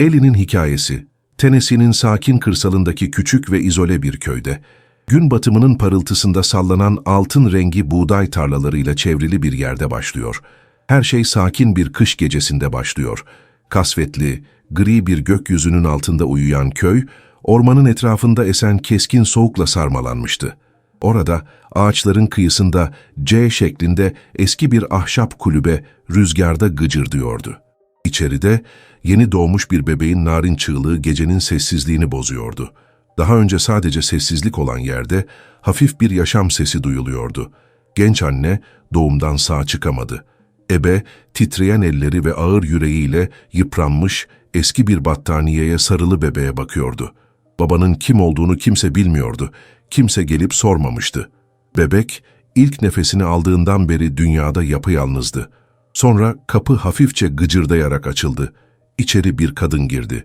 Ellie'nin hikayesi, Tennessee'nin sakin kırsalındaki küçük ve izole bir köyde, gün batımının parıltısında sallanan altın rengi buğday tarlalarıyla çevrili bir yerde başlıyor. Her şey sakin bir kış gecesinde başlıyor. Kasvetli, gri bir gökyüzünün altında uyuyan köy, ormanın etrafında esen keskin soğukla sarmalanmıştı. Orada, ağaçların kıyısında C şeklinde eski bir ahşap kulübe rüzgarda gıcırdıyordu. İçeride yeni doğmuş bir bebeğin narin çığlığı gecenin sessizliğini bozuyordu. Daha önce sadece sessizlik olan yerde hafif bir yaşam sesi duyuluyordu. Genç anne doğumdan sağ çıkamadı. Ebe titreyen elleri ve ağır yüreğiyle yıpranmış eski bir battaniyeye sarılı bebeğe bakıyordu. Babanın kim olduğunu kimse bilmiyordu. Kimse gelip sormamıştı. Bebek ilk nefesini aldığından beri dünyada yapayalnızdı. Sonra kapı hafifçe gıcırdayarak açıldı. İçeri bir kadın girdi.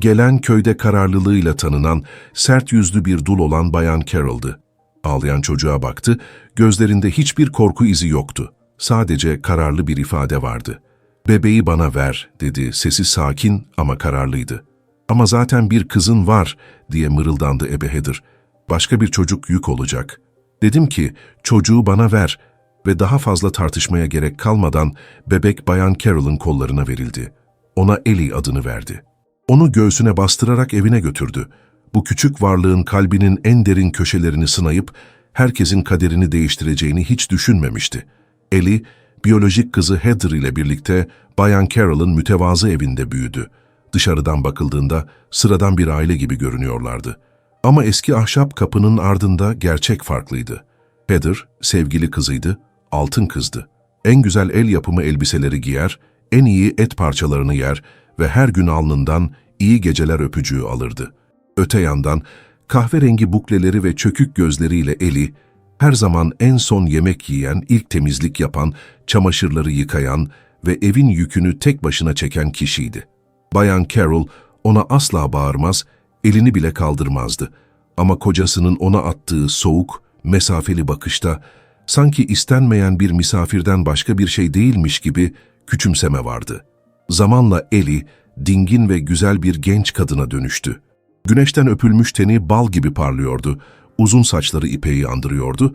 Gelen köyde kararlılığıyla tanınan, sert yüzlü bir dul olan Bayan Carroll'dı. Ağlayan çocuğa baktı, gözlerinde hiçbir korku izi yoktu. Sadece kararlı bir ifade vardı. ''Bebeği bana ver.'' dedi, sesi sakin ama kararlıydı. ''Ama zaten bir kızın var.'' diye mırıldandı Ebe Heather. ''Başka bir çocuk yük olacak.'' Dedim ki, ''Çocuğu bana ver.'' ve daha fazla tartışmaya gerek kalmadan bebek Bayan Carroll'ın kollarına verildi. Ona Ellie adını verdi. Onu göğsüne bastırarak evine götürdü. Bu küçük varlığın kalbinin en derin köşelerini sınayıp herkesin kaderini değiştireceğini hiç düşünmemişti. Ellie, biyolojik kızı Heather ile birlikte Bayan Carroll'ın mütevazı evinde büyüdü. Dışarıdan bakıldığında sıradan bir aile gibi görünüyorlardı. Ama eski ahşap kapının ardında gerçek farklıydı. Heather, sevgili kızıydı, altın kızdı. En güzel el yapımı elbiseleri giyer, en iyi et parçalarını yer ve her gün alnından iyi geceler öpücüğü alırdı. Öte yandan kahverengi bukleleri ve çökük gözleriyle Eli, her zaman en son yemek yiyen, ilk temizlik yapan, çamaşırları yıkayan ve evin yükünü tek başına çeken kişiydi. Bayan Carol ona asla bağırmaz, elini bile kaldırmazdı. Ama kocasının ona attığı soğuk, mesafeli bakışta sanki istenmeyen bir misafirden başka bir şey değilmiş gibi küçümseme vardı. Zamanla Eli, dingin ve güzel bir genç kadına dönüştü. Güneşten öpülmüş teni bal gibi parlıyordu, uzun saçları ipeği andırıyordu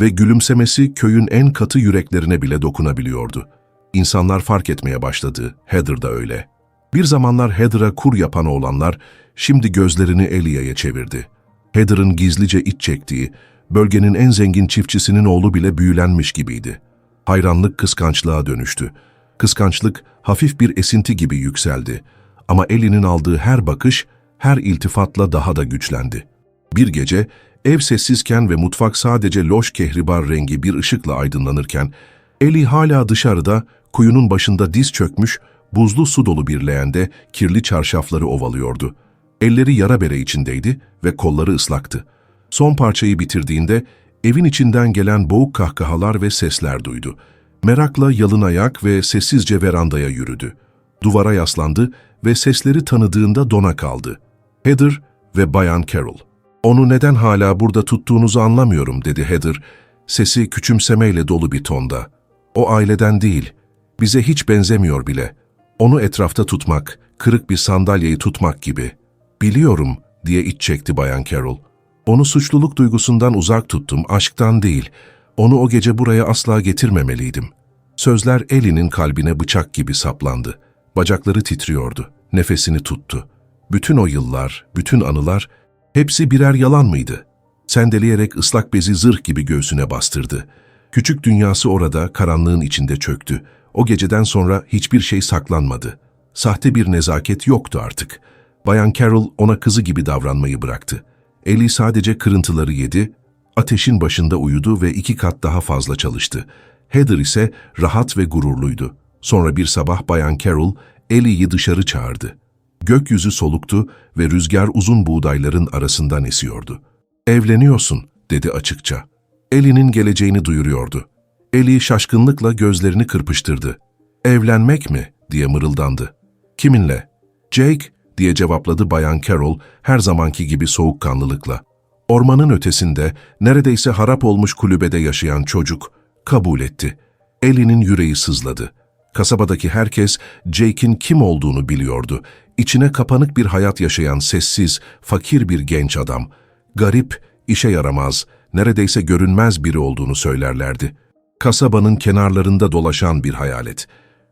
ve gülümsemesi köyün en katı yüreklerine bile dokunabiliyordu. İnsanlar fark etmeye başladı, Heather da öyle. Bir zamanlar Heather'a kur yapan oğlanlar şimdi gözlerini Elia'ya çevirdi. Heather'ın gizlice iç çektiği, bölgenin en zengin çiftçisinin oğlu bile büyülenmiş gibiydi. Hayranlık kıskançlığa dönüştü. Kıskançlık hafif bir esinti gibi yükseldi. Ama Ellie'nin aldığı her bakış, her iltifatla daha da güçlendi. Bir gece, ev sessizken ve mutfak sadece loş kehribar rengi bir ışıkla aydınlanırken, Ellie hala dışarıda, kuyunun başında diz çökmüş, buzlu su dolu bir leğende kirli çarşafları ovalıyordu. Elleri yara bere içindeydi ve kolları ıslaktı. Son parçayı bitirdiğinde evin içinden gelen boğuk kahkahalar ve sesler duydu. Merakla yalın ayak ve sessizce verandaya yürüdü. Duvara yaslandı ve sesleri tanıdığında dona kaldı. Heather ve Bayan Carroll. Onu neden hala burada tuttuğunuzu anlamıyorum dedi Heather, sesi küçümsemeyle dolu bir tonda. O aileden değil, bize hiç benzemiyor bile. Onu etrafta tutmak, kırık bir sandalyeyi tutmak gibi. Biliyorum diye iç çekti Bayan Carroll. Onu suçluluk duygusundan uzak tuttum, aşktan değil. Onu o gece buraya asla getirmemeliydim. Sözler Ellie'nin kalbine bıçak gibi saplandı. Bacakları titriyordu, nefesini tuttu. Bütün o yıllar, bütün anılar, hepsi birer yalan mıydı? Sendeleyerek ıslak bezi zırh gibi göğsüne bastırdı. Küçük dünyası orada, karanlığın içinde çöktü. O geceden sonra hiçbir şey saklanmadı. Sahte bir nezaket yoktu artık. Bayan Carroll ona kızı gibi davranmayı bıraktı. Ellie sadece kırıntıları yedi, ateşin başında uyudu ve iki kat daha fazla çalıştı. Heather ise rahat ve gururluydu. Sonra bir sabah Bayan Carroll Ellie'yi dışarı çağırdı. Gökyüzü soluktu ve rüzgar uzun buğdayların arasından esiyordu. ''Evleniyorsun.'' dedi açıkça. Ellie'nin geleceğini duyuruyordu. Ellie şaşkınlıkla gözlerini kırpıştırdı. ''Evlenmek mi?'' diye mırıldandı. ''Kiminle?'' ''Jake'' diye cevapladı Bayan Carroll her zamanki gibi soğukkanlılıkla. Ormanın ötesinde, neredeyse harap olmuş kulübede yaşayan çocuk kabul etti. Ellie'nin yüreği sızladı. Kasabadaki herkes Jake'in kim olduğunu biliyordu. İçine kapanık bir hayat yaşayan sessiz, fakir bir genç adam. Garip, işe yaramaz, neredeyse görünmez biri olduğunu söylerlerdi. Kasabanın kenarlarında dolaşan bir hayalet.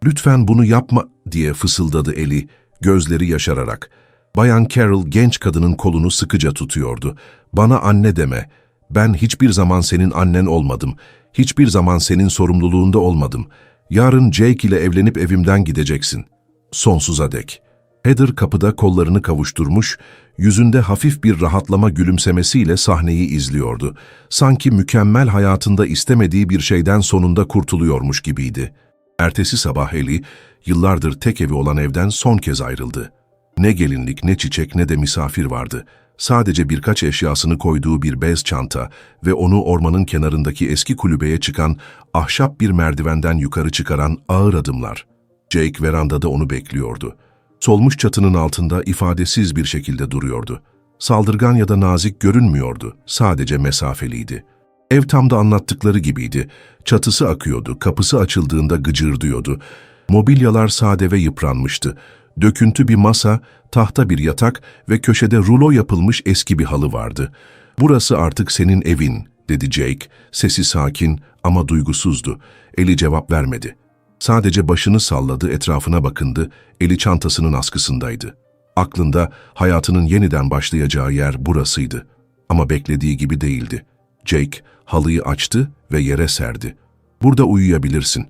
Lütfen bunu yapma diye fısıldadı Eli, gözleri yaşararak. Bayan Carol genç kadının kolunu sıkıca tutuyordu. Bana anne deme. Ben hiçbir zaman senin annen olmadım. Hiçbir zaman senin sorumluluğunda olmadım. Yarın Jake ile evlenip evimden gideceksin. Sonsuza dek. Heather kapıda kollarını kavuşturmuş, yüzünde hafif bir rahatlama gülümsemesiyle sahneyi izliyordu. Sanki mükemmel hayatında istemediği bir şeyden sonunda kurtuluyormuş gibiydi. Ertesi sabah Eli, yıllardır tek evi olan evden son kez ayrıldı. Ne gelinlik, ne çiçek, ne de misafir vardı. Sadece birkaç eşyasını koyduğu bir bez çanta ve onu ormanın kenarındaki eski kulübeye çıkan, ahşap bir merdivenden yukarı çıkaran ağır adımlar. Jake verandada onu bekliyordu. Solmuş çatının altında ifadesiz bir şekilde duruyordu. Saldırgan ya da nazik görünmüyordu, sadece mesafeliydi. Ev tam da anlattıkları gibiydi. Çatısı akıyordu, kapısı açıldığında gıcırdıyordu. Mobilyalar sade ve yıpranmıştı. Döküntü bir masa, tahta bir yatak ve köşede rulo yapılmış eski bir halı vardı. ''Burası artık senin evin.'' dedi Jake. Sesi sakin ama duygusuzdu. Eli cevap vermedi. Sadece başını salladı, etrafına bakındı, eli çantasının askısındaydı. Aklında hayatının yeniden başlayacağı yer burasıydı. Ama beklediği gibi değildi. Jake halıyı açtı ve yere serdi. Burada uyuyabilirsin.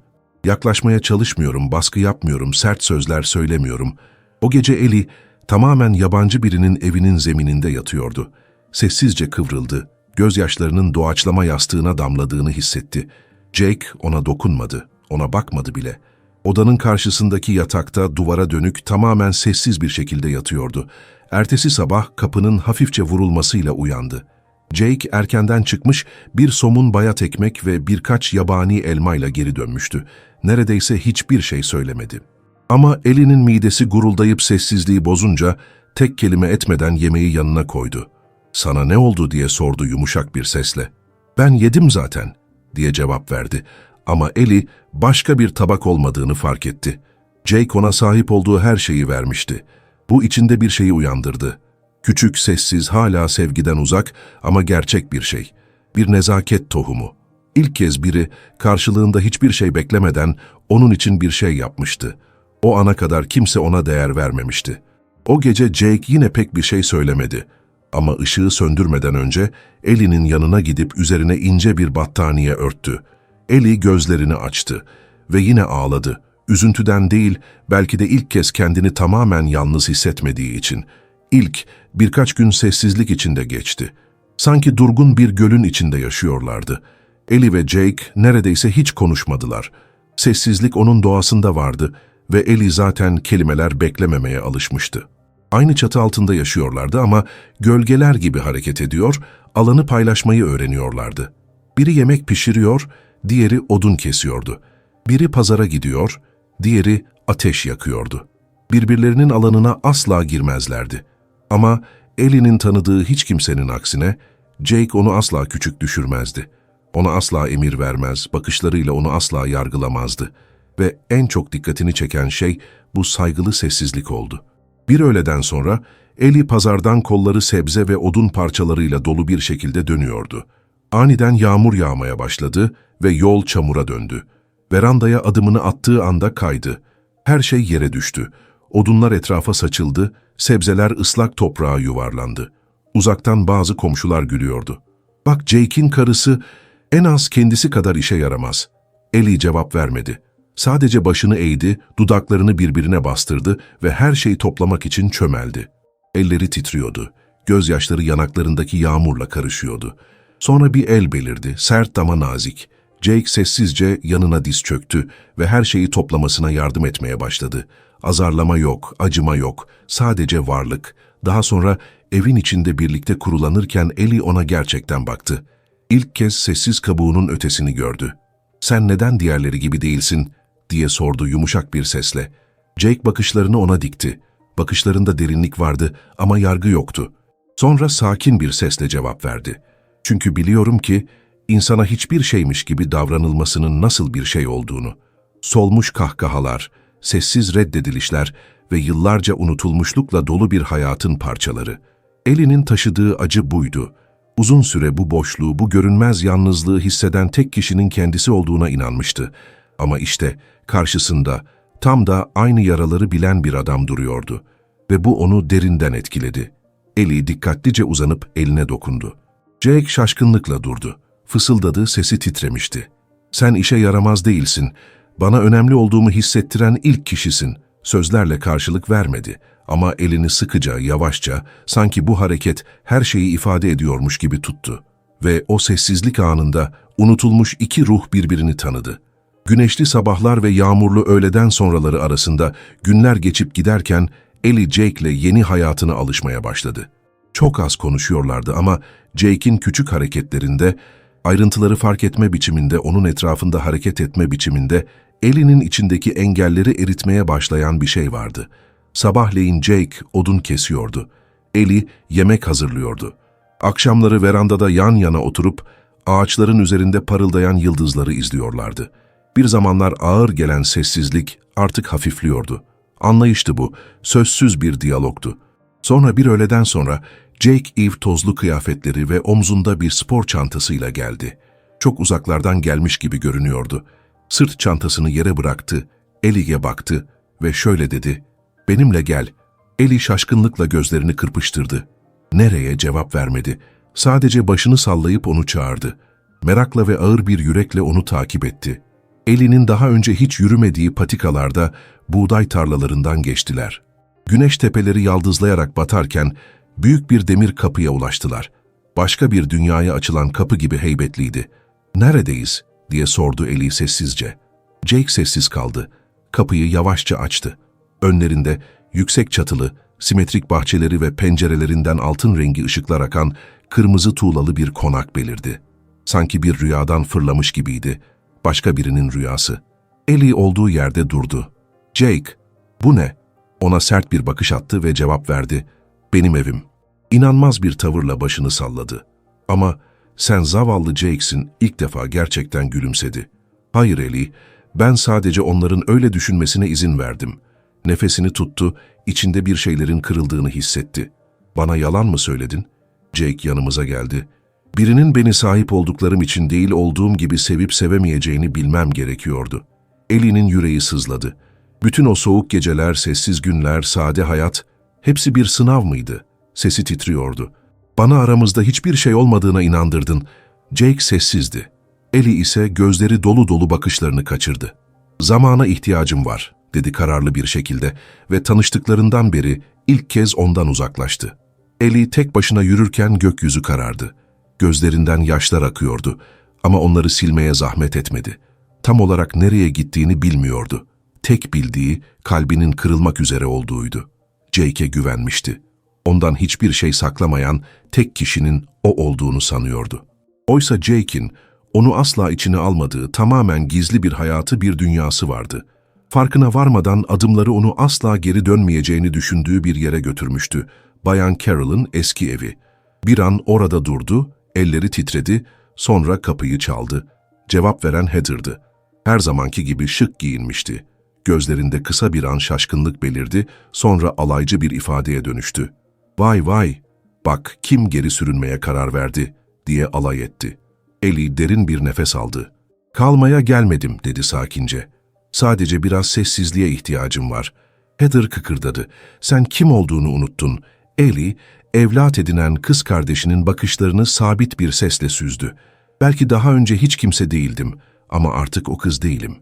Yaklaşmaya çalışmıyorum, baskı yapmıyorum, sert sözler söylemiyorum. O gece Eli tamamen yabancı birinin evinin zemininde yatıyordu. Sessizce kıvrıldı, gözyaşlarının doğaçlama yastığına damladığını hissetti. Jake ona dokunmadı, ona bakmadı bile. Odanın karşısındaki yatakta duvara dönük tamamen sessiz bir şekilde yatıyordu. Ertesi sabah kapının hafifçe vurulmasıyla uyandı. Jake erkenden çıkmış, bir somun bayat ekmek ve birkaç yabani elmayla geri dönmüştü. Neredeyse hiçbir şey söylemedi. Ama elinin midesi guruldayıp sessizliği bozunca tek kelime etmeden yemeği yanına koydu. ''Sana ne oldu?'' diye sordu yumuşak bir sesle. ''Ben yedim zaten.'' diye cevap verdi. Ama Eli başka bir tabak olmadığını fark etti. Jake ona sahip olduğu her şeyi vermişti. Bu içinde bir şeyi uyandırdı. Küçük, sessiz, hala sevgiden uzak ama gerçek bir şey. Bir nezaket tohumu. İlk kez biri karşılığında hiçbir şey beklemeden onun için bir şey yapmıştı. O ana kadar kimse ona değer vermemişti. O gece Jake yine pek bir şey söylemedi. Ama ışığı söndürmeden önce Ellie'nin yanına gidip üzerine ince bir battaniye örttü. Ellie gözlerini açtı ve yine ağladı. Üzüntüden değil, belki de ilk kez kendini tamamen yalnız hissetmediği için. İlk, birkaç gün sessizlik içinde geçti. Sanki durgun bir gölün içinde yaşıyorlardı. Ellie ve Jake neredeyse hiç konuşmadılar. Sessizlik onun doğasında vardı ve Ellie zaten kelimeler beklememeye alışmıştı. Aynı çatı altında yaşıyorlardı ama gölgeler gibi hareket ediyor, alanı paylaşmayı öğreniyorlardı. Biri yemek pişiriyor, diğeri odun kesiyordu. Biri pazara gidiyor, diğeri ateş yakıyordu. Birbirlerinin alanına asla girmezlerdi. Ama Ellie'nin tanıdığı hiç kimsenin aksine Jake onu asla küçük düşürmezdi. Ona asla emir vermez, bakışlarıyla onu asla yargılamazdı. Ve en çok dikkatini çeken şey bu saygılı sessizlik oldu. Bir öğleden sonra Ellie pazardan kolları sebze ve odun parçalarıyla dolu bir şekilde dönüyordu. Aniden yağmur yağmaya başladı ve yol çamura döndü. Verandaya adımını attığı anda kaydı. Her şey yere düştü. Odunlar etrafa saçıldı, sebzeler ıslak toprağa yuvarlandı. Uzaktan bazı komşular gülüyordu. Bak Jake'in karısı en az kendisi kadar işe yaramaz. Ellie cevap vermedi. Sadece başını eğdi, dudaklarını birbirine bastırdı ve her şeyi toplamak için çömeldi. Elleri titriyordu. Gözyaşları yanaklarındaki yağmurla karışıyordu. Sonra bir el belirdi, sert ama nazik. Jake sessizce yanına diz çöktü ve her şeyi toplamasına yardım etmeye başladı. Azarlama yok, acıma yok, sadece varlık. Daha sonra evin içinde birlikte kurulanırken Eli ona gerçekten baktı. İlk kez sessiz kabuğunun ötesini gördü. ''Sen neden diğerleri gibi değilsin?'' diye sordu yumuşak bir sesle. Jake bakışlarını ona dikti. Bakışlarında derinlik vardı ama yargı yoktu. Sonra sakin bir sesle cevap verdi. Çünkü biliyorum ki insana hiçbir şeymiş gibi davranılmasının nasıl bir şey olduğunu. Solmuş kahkahalar, sessiz reddedilişler ve yıllarca unutulmuşlukla dolu bir hayatın parçaları. Elinin taşıdığı acı buydu. Uzun süre bu boşluğu, bu görünmez yalnızlığı hisseden tek kişinin kendisi olduğuna inanmıştı. Ama işte karşısında tam da aynı yaraları bilen bir adam duruyordu. Ve bu onu derinden etkiledi. Eli dikkatlice uzanıp eline dokundu. Jake şaşkınlıkla durdu. Fısıldadı, sesi titremişti. Sen işe yaramaz değilsin. Bana önemli olduğumu hissettiren ilk kişisin. Sözlerle karşılık vermedi. Ama elini sıkıca, yavaşça, sanki bu hareket her şeyi ifade ediyormuş gibi tuttu. Ve o sessizlik anında unutulmuş iki ruh birbirini tanıdı. Güneşli sabahlar ve yağmurlu öğleden sonraları arasında günler geçip giderken Ellie Jake'le yeni hayatına alışmaya başladı. Çok az konuşuyorlardı ama Jake'in küçük hareketlerinde, ayrıntıları fark etme biçiminde, onun etrafında hareket etme biçiminde, Ellie'nin içindeki engelleri eritmeye başlayan bir şey vardı. Sabahleyin Jake odun kesiyordu. Ellie yemek hazırlıyordu. Akşamları verandada yan yana oturup ağaçların üzerinde parıldayan yıldızları izliyorlardı. Bir zamanlar ağır gelen sessizlik artık hafifliyordu. Anlayıştı bu, sözsüz bir diyalogtu. Sonra bir öğleden sonra Jake Eve tozlu kıyafetleri ve omzunda bir spor çantasıyla geldi. Çok uzaklardan gelmiş gibi görünüyordu. Sırt çantasını yere bıraktı, Ellie'ye baktı ve şöyle dedi, ''Benimle gel.'' Ellie şaşkınlıkla gözlerini kırpıştırdı. Nereye cevap vermedi. Sadece başını sallayıp onu çağırdı. Merakla ve ağır bir yürekle onu takip etti. Ellie'nin daha önce hiç yürümediği patikalarda buğday tarlalarından geçtiler. Güneş tepeleri yaldızlayarak batarken büyük bir demir kapıya ulaştılar. Başka bir dünyaya açılan kapı gibi heybetliydi. ''Neredeyiz?'' Diye sordu Ellie sessizce. Jake sessiz kaldı. Kapıyı yavaşça açtı. Önlerinde yüksek çatılı, simetrik bahçeleri ve pencerelerinden altın rengi ışıklar akan kırmızı tuğlalı bir konak belirdi. Sanki bir rüyadan fırlamış gibiydi. Başka birinin rüyası. Ellie olduğu yerde durdu. ''Jake, bu ne?'' Ona sert bir bakış attı ve cevap verdi. ''Benim evim.'' İnanmaz bir tavırla başını salladı. Ama sen zavallı Jake'sin ilk defa gerçekten gülümsedi. Hayır Ellie, ben sadece onların öyle düşünmesine izin verdim. Nefesini tuttu, içinde bir şeylerin kırıldığını hissetti. Bana yalan mı söyledin? Jake yanımıza geldi. Birinin beni sahip olduklarım için değil olduğum gibi sevip sevemeyeceğini bilmem gerekiyordu. Ellie'nin yüreği sızladı. Bütün o soğuk geceler, sessiz günler, sade hayat, hepsi bir sınav mıydı? Sesi titriyordu. Bana aramızda hiçbir şey olmadığına inandırdın. Jake sessizdi. Ellie ise gözleri dolu dolu bakışlarını kaçırdı. Zamana ihtiyacım var, dedi kararlı bir şekilde ve tanıştıklarından beri ilk kez ondan uzaklaştı. Ellie tek başına yürürken gökyüzü karardı. Gözlerinden yaşlar akıyordu ama onları silmeye zahmet etmedi. Tam olarak nereye gittiğini bilmiyordu. Tek bildiği kalbinin kırılmak üzere olduğuydu. Jake'e güvenmişti. Ondan hiçbir şey saklamayan tek kişinin o olduğunu sanıyordu. Oysa Jake'in onu asla içine almadığı tamamen gizli bir hayatı bir dünyası vardı. Farkına varmadan adımları onu asla geri dönmeyeceğini düşündüğü bir yere götürmüştü. Bayan Carol'ın eski evi. Bir an orada durdu, elleri titredi, sonra kapıyı çaldı. Cevap veren Heather'dı. Her zamanki gibi şık giyinmişti. Gözlerinde kısa bir an şaşkınlık belirdi, sonra alaycı bir ifadeye dönüştü. Vay vay, bak kim geri sürünmeye karar verdi, diye alay etti. Eli derin bir nefes aldı. Kalmaya gelmedim, dedi sakince. Sadece biraz sessizliğe ihtiyacım var. Heather kıkırdadı. Sen kim olduğunu unuttun. Eli, evlat edinen kız kardeşinin bakışlarını sabit bir sesle süzdü. Belki daha önce hiç kimse değildim ama artık o kız değilim.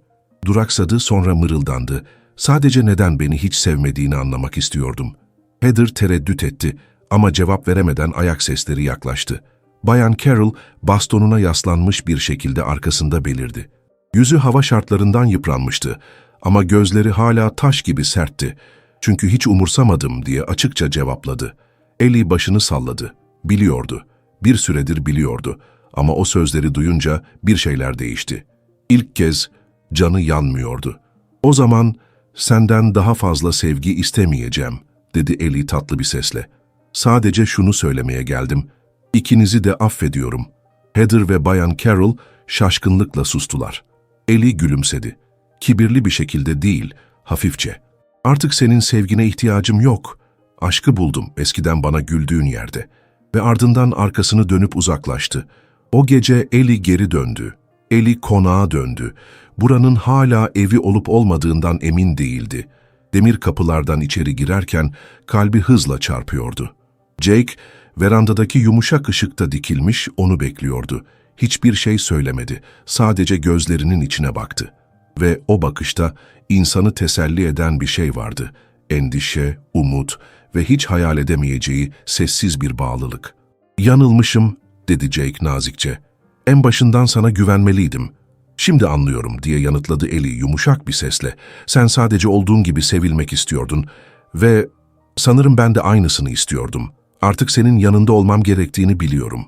Duraksadı sonra mırıldandı. Sadece neden beni hiç sevmediğini anlamak istiyordum. Heather tereddüt etti ama cevap veremeden ayak sesleri yaklaştı. Bayan Carol bastonuna yaslanmış bir şekilde arkasında belirdi. Yüzü hava şartlarından yıpranmıştı ama gözleri hala taş gibi sertti. Çünkü hiç umursamadım diye açıkça cevapladı. Eli başını salladı. Biliyordu. Bir süredir biliyordu. Ama o sözleri duyunca bir şeyler değişti. İlk kez canı yanmıyordu. O zaman senden daha fazla sevgi istemeyeceğim, dedi Eli tatlı bir sesle. Sadece şunu söylemeye geldim. İkinizi de affediyorum. Heather ve Bayan Carol şaşkınlıkla sustular. Eli gülümsedi. Kibirli bir şekilde değil, hafifçe. Artık senin sevgine ihtiyacım yok. Aşkı buldum eskiden bana güldüğün yerde. Ve ardından arkasını dönüp uzaklaştı. O gece Eli geri döndü. Eli konağa döndü. Buranın hala evi olup olmadığından emin değildi. Demir kapılardan içeri girerken kalbi hızla çarpıyordu. Jake, verandadaki yumuşak ışıkta dikilmiş onu bekliyordu. Hiçbir şey söylemedi, sadece gözlerinin içine baktı. Ve o bakışta insanı teselli eden bir şey vardı. Endişe, umut ve hiç hayal edemeyeceği sessiz bir bağlılık. Yanılmışım, dedi Jake nazikçe. En başından sana güvenmeliydim. Şimdi anlıyorum diye yanıtladı Eli yumuşak bir sesle. Sen sadece olduğun gibi sevilmek istiyordun ve sanırım ben de aynısını istiyordum. Artık senin yanında olmam gerektiğini biliyorum.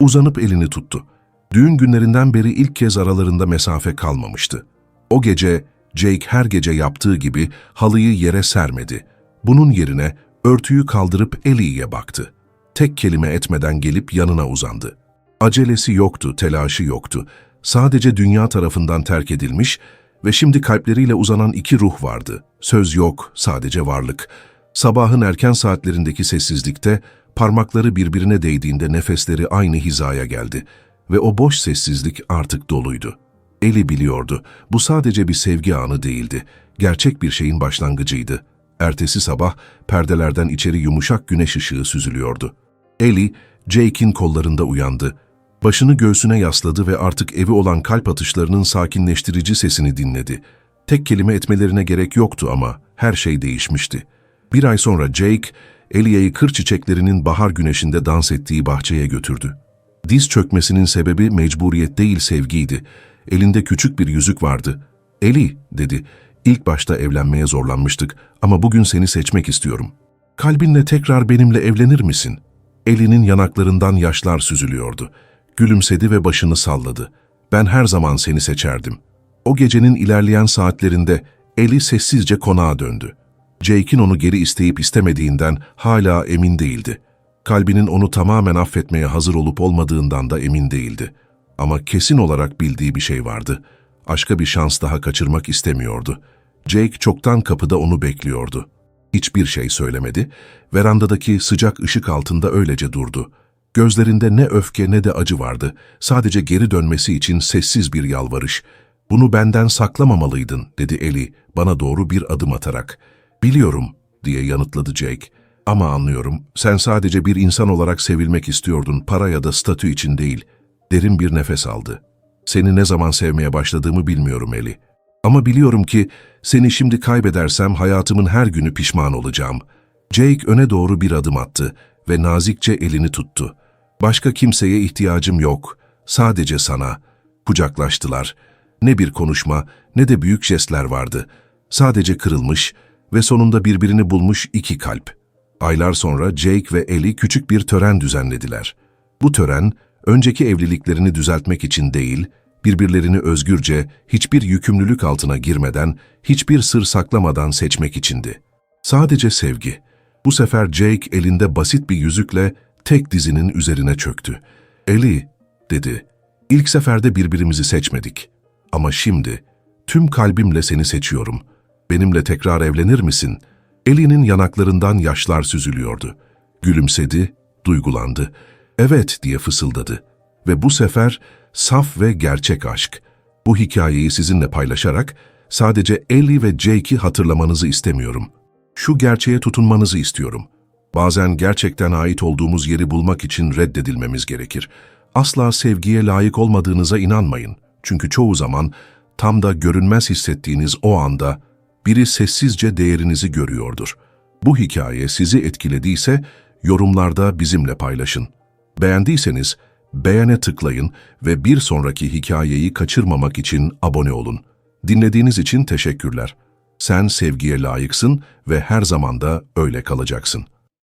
Uzanıp elini tuttu. Düğün günlerinden beri ilk kez aralarında mesafe kalmamıştı. O gece Jake her gece yaptığı gibi halıyı yere sermedi. Bunun yerine örtüyü kaldırıp Ellie'ye baktı. Tek kelime etmeden gelip yanına uzandı. Acelesi yoktu, telaşı yoktu. Sadece dünya tarafından terk edilmiş ve şimdi kalpleriyle uzanan iki ruh vardı. Söz yok, sadece varlık. Sabahın erken saatlerindeki sessizlikte parmakları birbirine değdiğinde nefesleri aynı hizaya geldi ve o boş sessizlik artık doluydu. Eli biliyordu, bu sadece bir sevgi anı değildi, gerçek bir şeyin başlangıcıydı. Ertesi sabah perdelerden içeri yumuşak güneş ışığı süzülüyordu. Eli, Jake'in kollarında uyandı. Başını göğsüne yasladı ve artık evi olan kalp atışlarının sakinleştirici sesini dinledi. Tek kelime etmelerine gerek yoktu ama her şey değişmişti. Bir ay sonra Jake, Elia'yı kır çiçeklerinin bahar güneşinde dans ettiği bahçeye götürdü. Diz çökmesinin sebebi mecburiyet değil sevgiydi. Elinde küçük bir yüzük vardı. Eli, dedi. İlk başta evlenmeye zorlanmıştık ama bugün seni seçmek istiyorum. Kalbinle tekrar benimle evlenir misin? Eli'nin yanaklarından yaşlar süzülüyordu. Gülümsedi ve başını salladı. Ben her zaman seni seçerdim. O gecenin ilerleyen saatlerinde Eli sessizce konağa döndü. Jake'in onu geri isteyip istemediğinden hala emin değildi. Kalbinin onu tamamen affetmeye hazır olup olmadığından da emin değildi. Ama kesin olarak bildiği bir şey vardı. Başka bir şans daha kaçırmak istemiyordu. Jake çoktan kapıda onu bekliyordu. Hiçbir şey söylemedi, verandadaki sıcak ışık altında öylece durdu. Gözlerinde ne öfke ne de acı vardı. Sadece geri dönmesi için sessiz bir yalvarış. ''Bunu benden saklamamalıydın.'' dedi Eli bana doğru bir adım atarak. ''Biliyorum.'' diye yanıtladı Jake. ''Ama anlıyorum. Sen sadece bir insan olarak sevilmek istiyordun, para ya da statü için değil.'' Derin bir nefes aldı. ''Seni ne zaman sevmeye başladığımı bilmiyorum Eli. Ama biliyorum ki seni şimdi kaybedersem hayatımın her günü pişman olacağım.'' Jake öne doğru bir adım attı ve nazikçe elini tuttu. Başka kimseye ihtiyacım yok, sadece sana. Kucaklaştılar. Ne bir konuşma ne de büyük jestler vardı. Sadece kırılmış ve sonunda birbirini bulmuş iki kalp. Aylar sonra Jake ve Ellie küçük bir tören düzenlediler. Bu tören, önceki evliliklerini düzeltmek için değil, birbirlerini özgürce, hiçbir yükümlülük altına girmeden, hiçbir sır saklamadan seçmek içindi. Sadece sevgi. Bu sefer Jake elinde basit bir yüzükle tek dizinin üzerine çöktü. Eli, dedi, ilk seferde birbirimizi seçmedik. Ama şimdi tüm kalbimle seni seçiyorum. Benimle tekrar evlenir misin? Eli'nin yanaklarından yaşlar süzülüyordu. Gülümsedi, duygulandı. Evet diye fısıldadı. Ve bu sefer saf ve gerçek aşk. Bu hikayeyi sizinle paylaşarak sadece Ellie ve Jake'i hatırlamanızı istemiyorum. Şu gerçeğe tutunmanızı istiyorum. Bazen gerçekten ait olduğumuz yeri bulmak için reddedilmemiz gerekir. Asla sevgiye layık olmadığınıza inanmayın. Çünkü çoğu zaman tam da görünmez hissettiğiniz o anda biri sessizce değerinizi görüyordur. Bu hikaye sizi etkilediyse yorumlarda bizimle paylaşın. Beğendiyseniz beğene tıklayın ve bir sonraki hikayeyi kaçırmamak için abone olun. Dinlediğiniz için teşekkürler. Sen sevgiye layıksın ve her zaman da öyle kalacaksın.